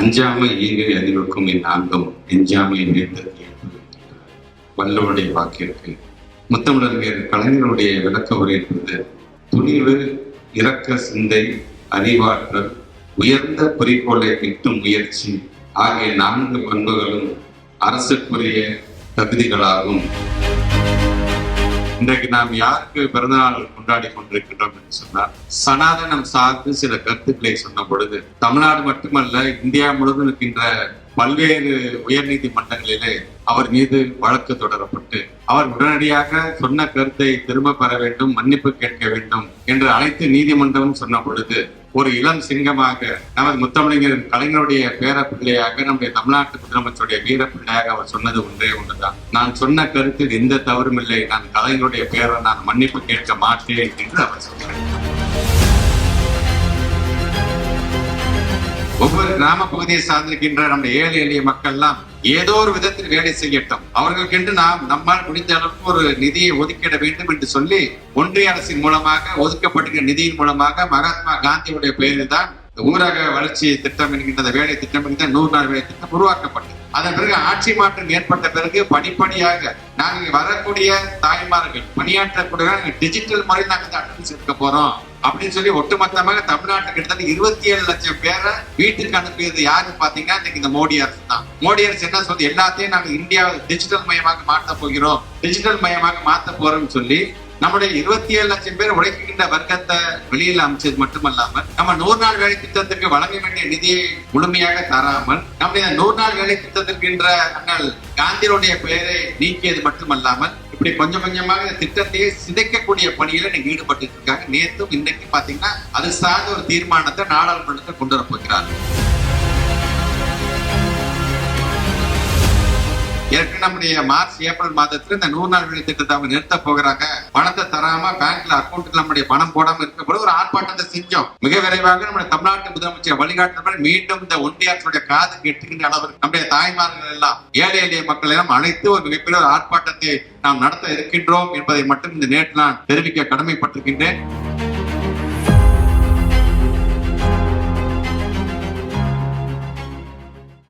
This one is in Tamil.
அஞ்சாமை ஈகை அறிவுக்கும் என் ஆங்கம் எஞ்சாமை நேர்ந்தது வல்லவருடைய வாக்கிற்கு. முத்தமிழறிஞர் கலைஞருடைய விளக்க உரை என்பது துணிவு இரக்க சிந்தை அறிவாற்றல் உயர்ந்த குறிக்கோளை எட்டும் முயற்சி ஆகிய நான்கு பண்புகளும் அரசுக்குரிய தகுதிகளாகும். இன்றைக்கு நாம் யாருக்கு பிறந்தநாள் கொண்டாடி கொண்டிருக்கின்றோம் என்று சொன்னால் சனாதனம் சார்ந்து சில கருத்துக்களை சொன்ன பொழுது தமிழ்நாடு மட்டுமல்ல இந்தியா முழுவதும் இருக்கின்ற பல்வேறு உயர்நீதிமன்றங்களிலே அவர் மீது வழக்கு தொடரப்பட்டு அவர் உடனடியாக சொன்ன கருத்தை திரும்ப பெற வேண்டும் மன்னிப்பு கேட்க வேண்டும் என்று அனைத்து நீதிமன்றமும் சொன்ன பொழுது ஒரு இளம் சிங்கமாக நமது முத்தமிழர் கலைஞருடைய பேர பிள்ளையாக நம்முடைய தமிழ்நாட்டு முதலமைச்சருடைய வீர பிள்ளையாக அவர் சொன்னது ஒன்றே ஒன்றுதான். நான் சொன்ன கருத்தில் எந்த தவறும் இல்லை. நான் கலைஞருடைய பேரை நான் மன்னிப்பு கேட்க மாட்டேன் என்று அவர் சொன்னார். கிராம பகுதியை சார்ந்திருக்கின்ற நம்முடைய ஏழை எளிய மக்கள்லாம் ஏதோ ஒரு விதத்தில் வேலை செய்யட்டும். அவர்களுக்கென்று நாம் நம்மால் முடிந்த அளவுக்கு ஒரு நிதியை ஒதுக்கிட வேண்டும் என்று சொல்லி ஒன்றிய அரசின் மூலமாக ஒதுக்கப்பட்டிருக்கிற நிதியின் மூலமாக மகாத்மா காந்தியுடைய பெயரில் தான் ஊரக வளர்ச்சி திட்டம் என்கின்ற வேலை திட்டம் என்கிற நூறு நாள் வேலை திட்டம் உருவாக்கப்பட்டது. அதன் பிறகு ஆட்சி மாற்றம் ஏற்பட்ட பிறகு படிப்படியாக நாங்கள் வரக்கூடிய தாய்மார்கள் பணியாற்றக்கூடிய டிஜிட்டல் முறையில் நாங்கள் அட்டன்ஸ் எடுக்க போறோம். அப்படின்னு சொல்லி ஒட்டுமொத்தமாக தமிழ்நாட்டு கிட்டத்தட்ட இருபத்தி ஏழு லட்சம் பேரை வீட்டுக்கு அனுப்பியது யாரு பாத்தீங்கன்னா இன்னைக்கு இந்த மோடி அரசு தான். மோடி அரசு என்ன சொல்லி எல்லாத்தையும் நாங்க இந்தியா டிஜிட்டல் மயமாக மாற்ற போகிறோம். டிஜிட்டல் மயமாக மாற்ற போறோம்னு சொல்லி நம்முடைய இருபத்தி ஏழு லட்சம் பேர் உழைக்கின்ற வர்க்கத்தை வெளியில் அமைச்சது மட்டுமல்லாமல் நம்ம நூறு நாள் வேலை திட்டத்திற்கு வழங்க வேண்டிய நிதியை முழுமையாக தராமல் நம்முடைய நூறு நாள் வேலை திட்டத்திற்கின்ற அண்ணல் காந்தியுடைய பெயரை நீக்கியது மட்டுமல்லாமல் இப்படி கொஞ்சம் கொஞ்சமாக இந்த திட்டத்தையே சிதைக்கக்கூடிய பணியில நீங்க ஈடுபட்டு இருக்காங்க. நேற்றும் இன்னைக்கு பாத்தீங்கன்னா அது சார்ந்த ஒரு தீர்மானத்தை நாடாளுமன்றத்தை கொண்டு வரப்போகிறார்கள். ஏற்கனவே நம்முடைய மார்ச் ஏப்ரல் மாதத்துல இந்த நூறு நாள் வேலை திட்டத்தை அவங்க நிறுத்த போகிறாங்க. பணத்தை தராம பேங்க்ல அக்கௌண்ட்ல நம்முடைய பணம் போடாம இருக்க போது ஒரு ஆர்ப்பாட்டத்தை செஞ்சோம். மிக விரைவாக நம்முடைய தமிழ்நாட்டு முதலமைச்சர் வழிகாட்டுறப்ப மீண்டும் இந்த ஒன்றிய அரசுடைய காது கெட்டுகின்ற அளவிற்கு நம்முடைய தாய்மார்கள் எல்லாம் ஏழை எளிய மக்கள் எல்லாம் அழைத்து ஒரு மிகப்பெரிய ஒரு ஆர்ப்பாட்டத்தை நாம் நடத்த இருக்கின்றோம் என்பதை மட்டும் இந்த நேற்று நான் தெரிவிக்க கடமைப்பட்டிருக்கின்றேன்.